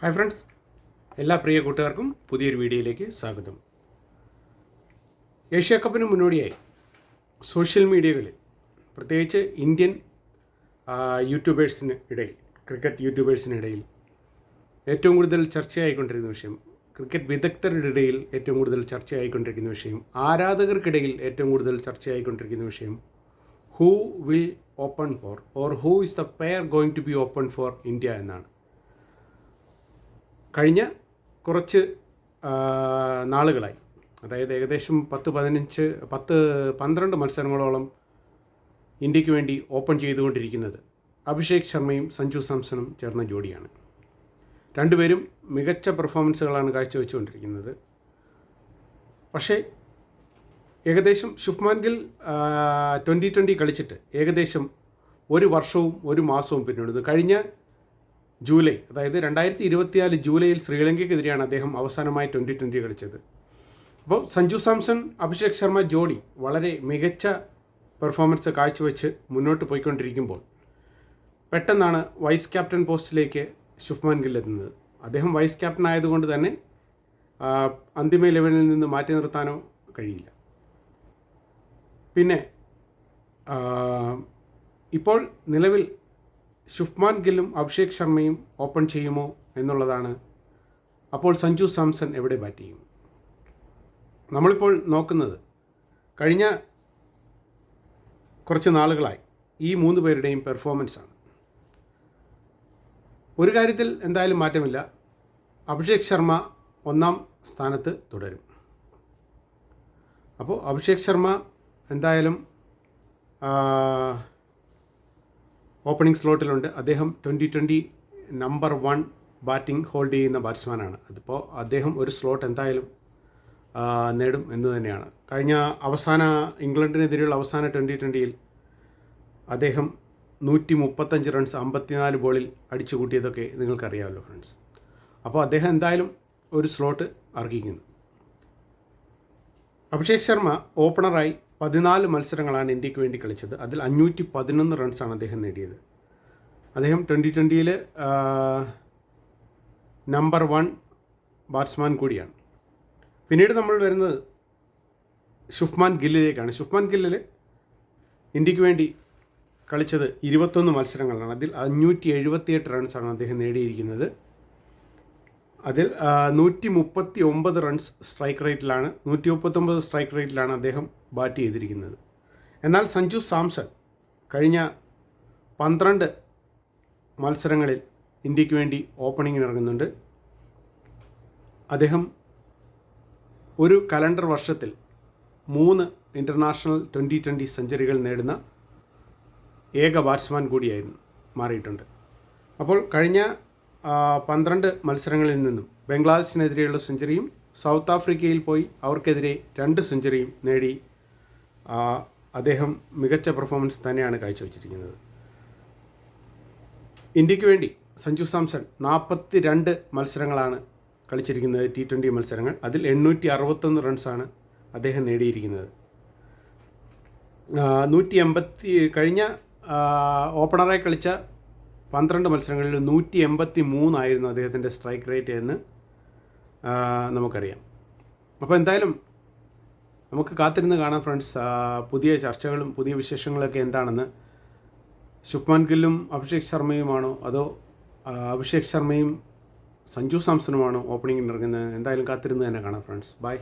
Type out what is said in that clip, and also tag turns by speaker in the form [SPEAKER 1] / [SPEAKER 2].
[SPEAKER 1] Hi friends എല്ലാ പ്രിയ കൂട്ടുകാർക്കും പുതിയൊരു വീഡിയോയിലേക്ക് സ്വാഗതം. ഏഷ്യ കപ്പിന് മുന്നോടിയായി സോഷ്യൽ മീഡിയകളിൽ പ്രത്യേകിച്ച് ഇന്ത്യൻ യൂട്യൂബേഴ്സിന് ഇടയിൽ ക്രിക്കറ്റ് യൂട്യൂബേഴ്സിനിടയിൽ ഏറ്റവും കൂടുതൽ ചർച്ചയായിക്കൊണ്ടിരിക്കുന്ന വിഷയം ക്രിക്കറ്റ് വിദഗ്ധരുടെ ഇടയിൽ ഏറ്റവും കൂടുതൽ ചർച്ചയായിക്കൊണ്ടിരിക്കുന്ന വിഷയം ആരാധകർക്കിടയിൽ ഏറ്റവും കൂടുതൽ ചർച്ചയായിക്കൊണ്ടിരിക്കുന്ന വിഷയം who will open for or who is the pair going to be open for India എന്നാണ്. കഴിഞ്ഞ കുറച്ച് നാളുകളായി. അതായത് ഏകദേശം പത്ത് പതിനഞ്ച് പത്ത് പന്ത്രണ്ട് മത്സരങ്ങളോളം ഇന്ത്യയ്ക്ക് വേണ്ടി ഓപ്പൺ ചെയ്തുകൊണ്ടിരിക്കുന്നത് അഭിഷേക് ശർമ്മയും സഞ്ജു സാംസണും ചേർന്ന ജോഡിയാണ്. രണ്ടുപേരും മികച്ച പെർഫോമൻസുകളാണ് കാഴ്ചവെച്ചുകൊണ്ടിരിക്കുന്നത്. പക്ഷേ ഏകദേശം ശുഭ്മാൻ ഗിൽ ട്വന്റി ട്വന്റി കളിച്ചിട്ട് ഏകദേശം ഒരു വർഷവും ഒരു മാസവും പിന്നിടുന്നു. കഴിഞ്ഞ ജൂലൈ അതായത് രണ്ടായിരത്തി ഇരുപത്തിനാല് ജൂലൈയിൽ ശ്രീലങ്കയ്ക്കെതിരെയാണ് അദ്ദേഹം അവസാനമായി ട്വന്റി ട്വന്റി കളിച്ചത്. അപ്പോൾ സഞ്ജു സാംസൺ അഭിഷേക് ശർമ്മ ജോഡി വളരെ മികച്ച പെർഫോമൻസ് കാഴ്ചവെച്ച് മുന്നോട്ട് പോയിക്കൊണ്ടിരിക്കുമ്പോൾ പെട്ടെന്നാണ് വൈസ് ക്യാപ്റ്റൻ പോസ്റ്റിലേക്ക് ശുഭ്മാൻ ഗിൽ എത്തുന്നത്. അദ്ദേഹം വൈസ് ക്യാപ്റ്റൻ ആയതുകൊണ്ട് തന്നെ അന്തിമ ഇലവനിൽ നിന്ന് മാറ്റി നിർത്താനോ കഴിയില്ല. പിന്നെ ഇപ്പോൾ നിലവിൽ ശുഭ്മാൻ ഗില്ലും അഭിഷേക് ശർമ്മയും ഓപ്പൺ ചെയ്യുമോ എന്നുള്ളതാണ്. അപ്പോൾ സഞ്ജു സാംസൺ എവിടെ ബാറ്റ് ചെയ്യും? നമ്മളിപ്പോൾ നോക്കുന്നത് കഴിഞ്ഞ കുറച്ച് നാളുകളായി ഈ മൂന്ന് പേരുടെയും പെർഫോമൻസാണ് ഒരു കാര്യത്തിൽ എന്തായാലും മാറ്റമില്ല. അഭിഷേക് ശർമ്മ ഒന്നാം സ്ഥാനത്ത് തുടരും. അപ്പോൾ അഭിഷേക് ശർമ്മ എന്തായാലും ഓപ്പണിംഗ് സ്ലോട്ടിലുണ്ട്. അദ്ദേഹം twenty twenty number one batting hold ചെയ്യുന്ന ബാറ്റ്സ്മാനാണ് അതിപ്പോൾ അദ്ദേഹം ഒരു സ്ലോട്ട് എന്തായാലും നേടും എന്ന് തന്നെയാണ്. കഴിഞ്ഞ അവസാന ഇംഗ്ലണ്ടിനെതിരെയുള്ള അവസാന ട്വന്റി ട്വന്റിയിൽ അദ്ദേഹം നൂറ്റി മുപ്പത്തഞ്ച് റൺസ് അമ്പത്തിനാല് ബോളിൽ അടിച്ചു കൂട്ടിയതൊക്കെ നിങ്ങൾക്കറിയാമല്ലോ ഫ്രണ്ട്സ് അപ്പോൾ അദ്ദേഹം എന്തായാലും ഒരു സ്ലോട്ട് അർഹിക്കുന്നു. അഭിഷേക് ശർമ്മ ഓപ്പണറായി പതിനാല് മത്സരങ്ങളാണ് ഇന്ത്യയ്ക്ക് വേണ്ടി കളിച്ചത്. അതിൽ അഞ്ഞൂറ്റി പതിനൊന്ന് റൺസാണ് അദ്ദേഹം നേടിയത്. അദ്ദേഹം ട്വന്റി ട്വന്റിയിൽ നമ്പർ വൺ ബാറ്റ്സ്മാൻ കൂടിയാണ്. പിന്നീട് നമ്മൾ വരുന്നത് ഷുഫ്മാൻ ഗില്ലിലേക്കാണ്. ഷുഫ്മാൻ ഗില്ലിൽ ഇന്ത്യയ്ക്ക് വേണ്ടി കളിച്ചത് ഇരുപത്തൊന്ന് മത്സരങ്ങളാണ്. അതിൽ അഞ്ഞൂറ്റി എഴുപത്തിയെട്ട് റൺസാണ് അദ്ദേഹം നേടിയിരിക്കുന്നത്. അതിൽ നൂറ്റി മുപ്പത്തി ഒമ്പത് റൺസ് സ്ട്രൈക്ക് റേറ്റിലാണ് നൂറ്റി മുപ്പത്തൊമ്പത് സ്ട്രൈക്ക് റേറ്റിലാണ് അദ്ദേഹം ബാറ്റ് ചെയ്തിരിക്കുന്നത്. എന്നാൽ സഞ്ജു സാംസൺ കഴിഞ്ഞ പന്ത്രണ്ട് മത്സരങ്ങളിൽ ഇന്ത്യയ്ക്ക് വേണ്ടി ഓപ്പണിങ്ങിന് ഇറങ്ങുന്നുണ്ട്. അദ്ദേഹം ഒരു കലണ്ടർ വർഷത്തിൽ മൂന്ന് ഇന്റർനാഷണൽ ട്വന്റി ട്വന്റി സെഞ്ചുറികൾ നേടുന്ന ഏക ബാറ്റ്സ്മാൻ കൂടിയായിരുന്നു മാറിയിട്ടുണ്ട്. അപ്പോൾ കഴിഞ്ഞ പന്ത്രണ്ട് മത്സരങ്ങളിൽ നിന്നും ബംഗ്ലാദേശിനെതിരെയുള്ള സെഞ്ചുറിയും സൗത്ത് ആഫ്രിക്കയിൽ പോയി അവർക്കെതിരെ രണ്ട് സെഞ്ചുറിയും നേടി അദ്ദേഹം മികച്ച പെർഫോമൻസ് തന്നെയാണ് കാഴ്ചവെച്ചിരിക്കുന്നത്. ഇന്ത്യയ്ക്ക് വേണ്ടി സഞ്ജു സാംസൺ നാൽപ്പത്തി രണ്ട് മത്സരങ്ങളാണ് കളിച്ചിരിക്കുന്നത് ടി ട്വന്റി മത്സരങ്ങൾ. അതിൽ എണ്ണൂറ്റി അറുപത്തൊന്ന് റൺസാണ് അദ്ദേഹം നേടിയിരിക്കുന്നത്. നൂറ്റി എൺപത്തി കഴിഞ്ഞ ഓപ്പണറായി കളിച്ച പന്ത്രണ്ട് മത്സരങ്ങളിൽ നൂറ്റി എൺപത്തി മൂന്നായിരുന്നു അദ്ദേഹത്തിന്റെ സ്ട്രൈക്ക് റേറ്റ് എന്ന് നമുക്കറിയാം. അപ്പോൾ എന്തായാലും നമുക്ക് കാത്തിരുന്ന് കാണാം ഫ്രണ്ട്സ് പുതിയ ചർച്ചകളും പുതിയ വിശേഷങ്ങളൊക്കെ എന്താണെന്ന് ശുഭ്മാൻ ഗില്ലും അഭിഷേക് ശർമ്മയുമാണോ? അതോ അഭിഷേക് ശർമ്മയും സഞ്ജു സാംസണുമാണോ ഓപ്പണിംഗിന് ഇറങ്ങുന്നത്? എന്തായാലും കാത്തിരുന്ന് തന്നെ കാണാം ഫ്രണ്ട്സ് ബൈ